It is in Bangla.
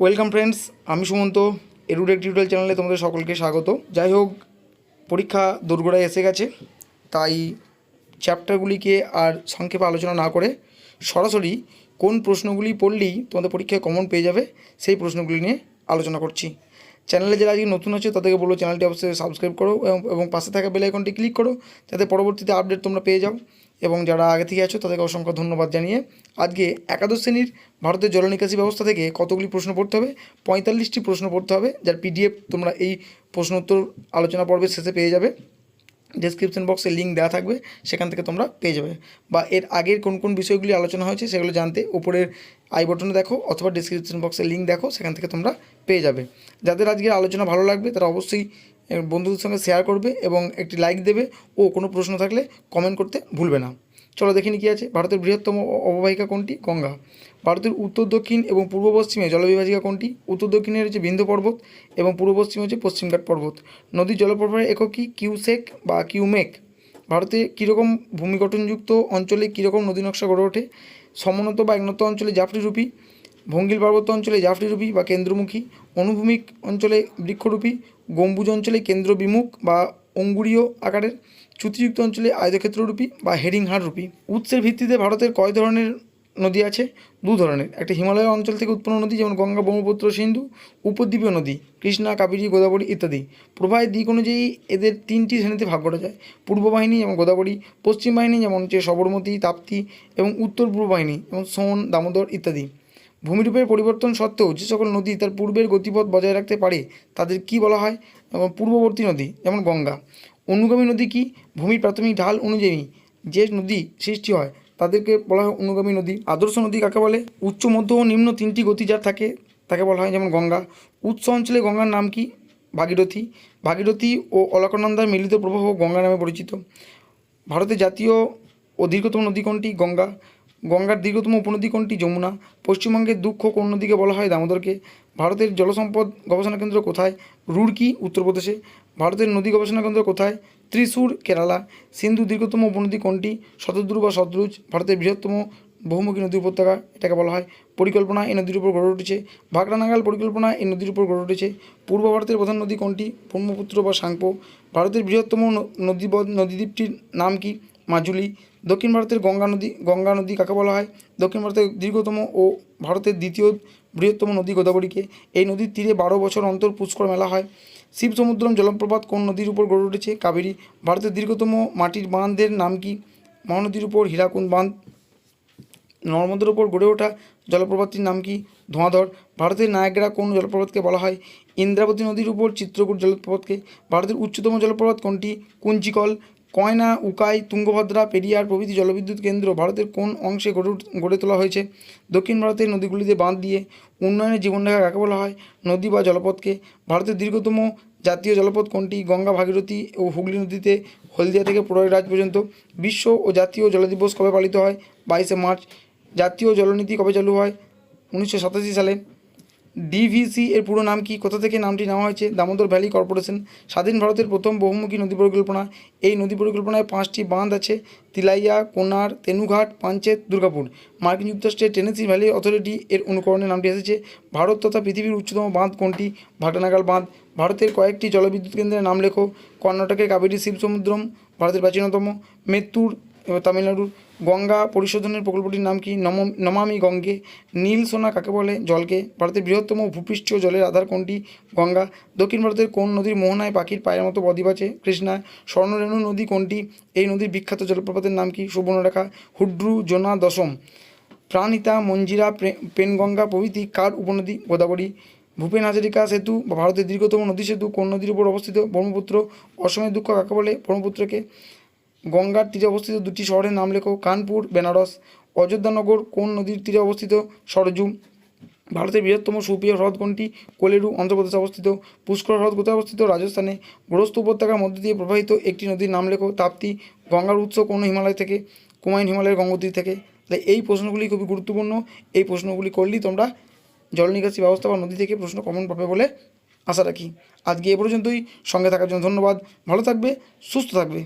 ওয়েলকাম ফ্রেন্ডস আমি সুমন্ত এরুডেক টিউটোরিয়াল চ্যানেলে তোমাদের সকলকে স্বাগত। যাই হোক, পরীক্ষা দোরগোড়ায় এসে গেছে, তাই চ্যাপ্টারগুলিকে আর সংক্ষেপে আলোচনা না করে সরাসরি কোন প্রশ্নগুলি পড়লেই তোমাদের পরীক্ষায় কমন পেয়ে যাবে, সেই প্রশ্নগুলি নিয়ে আলোচনা করছি। চ্যানেলে যারা আজকে নতুন আছে, তাদেরকে বলব চ্যানেলটি অবশ্যই সাবস্ক্রাইব করো এবং পাশে থাকা বেল আইকনটি ক্লিক করো, যাতে পরবর্তীতে আপডেট তোমরা পেয়ে যাও। এবং যারা আগে থেকে আছো, তাদেরকে অসংখ্য ধন্যবাদ জানিয়ে আজকে একাদশ শ্রেণির ভারতের জল নিকাশি ব্যবস্থা থেকে কতগুলি প্রশ্ন পড়তে হবে? পঁয়তাল্লিশটি প্রশ্ন পড়তে হবে, যার পিডিএফ তোমরা এই প্রশ্ন উত্তর আলোচনা পর্বের শেষে পেয়ে যাবে। ডেসক্রিপশন বক্সে লিঙ্ক দেওয়া থাকবে, সেখান থেকে তোমরা পেয়ে যাবে। বা এর আগের কোন কোন বিষয়গুলি আলোচনা হয়েছে, সেগুলো জানতে উপরের আই বটনে দেখো, অথবা ডেসক্রিপশন বক্সে লিঙ্ক দেখো, সেখান থেকে তোমরা পেয়ে যাবে। যাদের আজকের আলোচনা ভালো লাগবে, তারা অবশ্যই বন্ধুদের সঙ্গে শেয়ার করবে এবং একটি লাইক দেবে। ও কোনো প্রশ্ন থাকলে কমেন্ট করতে ভুলবে না। চলো দেখিনি কী আছে। ভারতের বৃহত্তম অববাহিকা কোনটি? গঙ্গা। ভারতের উত্তর, দক্ষিণ এবং পূর্ব পশ্চিমে জলবিভাজিকা কোনটি? উত্তর, দক্ষিণে রয়েছে বিন্দু পর্বত এবং পূর্ব পশ্চিমে হচ্ছে পশ্চিমঘাট পর্বত। নদীর জলপ্রবাহের একক কি? কিউসেক বা কিউমেক। ভারতে কীরকম ভূমি গঠনযুক্ত অঞ্চলে কীরকম নদী নকশা গড়ে ওঠে? সমোন্নত বা একনত অঞ্চলে জাফরিরূপী ভঙ্গিল পার্বত্য অঞ্চলে জাফরিরূপী বা কেন্দ্রমুখী। অনুভূমিক অঞ্চলে বৃক্ষরূপী। গম্বুজ অঞ্চলে কেন্দ্রবিমুখ বা অঙ্গুরীয় আকারের চ্যুতিযুক্ত অঞ্চলে আয়তক্ষেত্ররূপী বা হেরিংহাররূপী উৎসের ভিত্তিতে ভারতের কয় ধরনের নদী আছে? দু ধরনের। একটা হিমালয় অঞ্চল থেকে উৎপন্ন নদী যেমন গঙ্গা, ব্রহ্মপুত্র, সিন্ধু, উপদ্বীপীয় নদী, কৃষ্ণা, কাবেরী, গোদাবরী ইত্যাদি। প্রবাহের দিক অনুযায়ী এদের তিনটি শ্রেণীতে ভাগ করা যায়। পূর্ব বাহিনী যেমন গোদাবরী, পশ্চিম বাহিনী যেমন হচ্ছে সবরমতী, তাপ্তি এবং উত্তর পূর্ব বাহিনী যেমন সোন, দামোদর ইত্যাদি। ভূমিরূপের পরিবর্তন সত্ত্বেও যে সকল নদী তার পূর্বের গতিপথ বজায় রাখতে পারে, তাদের কি বলা হয়? এবং পূর্ববর্তী নদী যেমন গঙ্গা। অনুগামী নদী কি? ভূমির প্রাথমিক ঢাল অনুযায়ী যে নদী সৃষ্টি হয়, তাদেরকে বলা হয় অনুগামী নদী। আদর্শ নদী কাকে বলে? উচ্চ, মধ্য ও নিম্ন তিনটি গতি যার থাকে, তাকে বলা হয় যেমন গঙ্গা। উৎস অঞ্চলে গঙ্গার নাম কি? ভাগীরথী। ভাগীরথী ও অলকানন্দার মিলিত প্রবাহ গঙ্গা নামে পরিচিত। ভারতের জাতীয় ও দীর্ঘতম নদী কোনটি? গঙ্গা। গঙ্গার দীর্ঘতম উপনদী কোনটি? যমুনা। পশ্চিমবঙ্গের দুঃখ কোন নদীকে বলা হয়? দামোদরকে। ভারতের জলসম্পদ গবেষণা কেন্দ্র কোথায়? রুড়কি, উত্তরপ্রদেশে। ভারতের নদী গবেষণা কেন্দ্র কোথায়? ত্রিশূর, কেরালা। সিন্ধু দীর্ঘতম উপনদী কোনটি? শতদ্রু বা সদ্রুজ ভারতের বৃহত্তম বহুমুখী নদী উপত্যকা, এটাকে বলা হয়। পরিকল্পনা, এই নদীর উপর গড়ে উঠেছে। ভাগড়ানাগাল পরিকল্পনা, এই নদীর উপর গড়ে উঠেছে। পূর্ব ভারতের প্রধান নদী কোনটি? ব্রহ্মপুত্র বা সাংপো। ভারতের বৃহত্তম নদী নদীদ্বীপটির নাম কি? মাজুলি, দক্ষিণ ভারতের গঙ্গা নদী গঙ্গা নদী কাকে বলা হয়? দক্ষিণ ভারতের দীর্ঘতম ও ভারতের দ্বিতীয় বৃহত্তম নদী গোদাবরীকে। এই নদীর তীরে বারো বছর অন্তর পুষ্কর মেলা হয়। শিব সমুদ্রম জলপ্রপাত কোন নদীর উপর গড়ে উঠেছে? কাবেরী, ভারতের দীর্ঘতম মাটির বাঁধের নাম কি? মহানদীর উপর হীরাকুন্দ বাঁধ, নর্মদার উপর গড়ে ওঠা জলপ্রপাতটির নাম কি? ধোঁয়াধর, ভারতের নায়গ্রা কোন জলপ্রপাতকে বলা হয়? ইন্দ্রাবতী নদীর উপর চিত্রকূট জলপ্রপাতকে, ভারতের উচ্চতম জলপ্রপাত কোনটি? কুঞ্চিকল কয়না, উকাই, তুঙ্গভদ্রা, পেরিয়ার প্রভৃতি জলবিদ্যুৎ কেন্দ্র ভারতের কোন অংশে গড়ে গড়ে তোলা হয়েছে? দক্ষিণ ভারতের নদীগুলিতে বাঁধ দিয়ে উন্নয়নের জীবনরেখা কাকে বলা হয়? নদী বা জলপথকে। ভারতের দীর্ঘতম জাতীয় জলপথ কোনটি? গঙ্গা, ভাগীরথী ও হুগলি নদীতে হলদিয়া থেকে প্রয়াগরাজ পর্যন্ত। বিশ্ব ও জাতীয় জল দিবস কবে পালিত হয়? বাইশে মার্চ। জাতীয় জলনীতি কবে চালু হয়? উনিশশো সাতাশি সালে। ডিভিসি এর পুরো নাম কি? কোথা থেকে নামটি নেওয়া হয়েছে? দামোদর ভ্যালি কর্পোরেশন, স্বাধীন ভারতের প্রথম বহুমুখী নদী পরিকল্পনা। এই নদী পরিকল্পনায় পাঁচটি বাঁধ আছে, তিলাইয়া, কোনার, তেনুঘাট, পাঞ্চেত, দুর্গাপুর। মার্কিন যুক্তরাষ্ট্রের টেনেসি ভ্যালি অথরিটি এর অনুকরণে নামটি এসেছে। ভারত তথা পৃথিবীর উচ্চতম বাঁধ কোনটি? ভাটানাগাল বাঁধ। ভারতের কয়েকটি জলবিদ্যুৎ কেন্দ্রের নাম লেখো। কর্ণাটকের কাবেরী শিবসমুদ্রম, ভারতের প্রাচীনতম মেত্তুর তামিলনাড়ুর গঙ্গা পরিশোধনের প্রকল্পটির নাম কি? নম, নমামি গঙ্গে। নীল সোনা কাকে বলে? জলকে। ভারতের বৃহত্তম ভূপৃষ্ঠীয় জলের আধার কোনটি? গঙ্গা। দক্ষিণ ভারতের কোন নদীর মোহনায় পাখির পায়ের মতো বদ্বীপ আছে? কৃষ্ণা। স্বর্ণরেণু নদী কোনটি? এই নদীর বিখ্যাত জলপ্রপাতের নাম কি? সুবর্ণরেখা। হুড্রু, জোনা, দশম। প্রাণিতা, মঞ্জিরা পেনগঙ্গা প্রভৃতি কার উপনদী? গোদাবরী। ভূপেন হাজারিকা সেতু বা ভারতের দীর্ঘতম নদী সেতু কোন নদীর উপর অবস্থিত? ব্রহ্মপুত্র। অসমের দুঃখ কাকে বলে? ব্রহ্মপুত্রকে। গঙ্গার তীরে অবস্থিত দুটি শহরের নাম লেখো কানপুর, বেনারস। অযোধ্যানগর কোন নদীর তীরে অবস্থিত? সরজু ভারতের বৃহত্তম সুপ্রিয় হ্রদ কোনটি? কোলেরু, অন্ধ্রপ্রদেশে অবস্থিত। পুষ্কর হ্রদ কোথায় অবস্থিত? রাজস্থানে। গ্রস্ত উপত্যকার মধ্য দিয়ে প্রবাহিত একটি নদীর নাম লেখো তাপ্তি। গঙ্গার উৎস কোন হিমালয় থেকে? কুমায়ুন হিমালয়ের গঙ্গোত্রী থেকে। তাহলে এই প্রশ্নগুলি খুবই গুরুত্বপূর্ণ। এই প্রশ্নগুলি করলেই তোমরা জল নিকাশি ব্যবস্থা বা নদী থেকে প্রশ্ন কমন পাবে বলে আশা রাখি। আজকে এ পর্যন্তই। সঙ্গে থাকার জন্য ধন্যবাদ। ভালো থাকবে, সুস্থ থাকবে।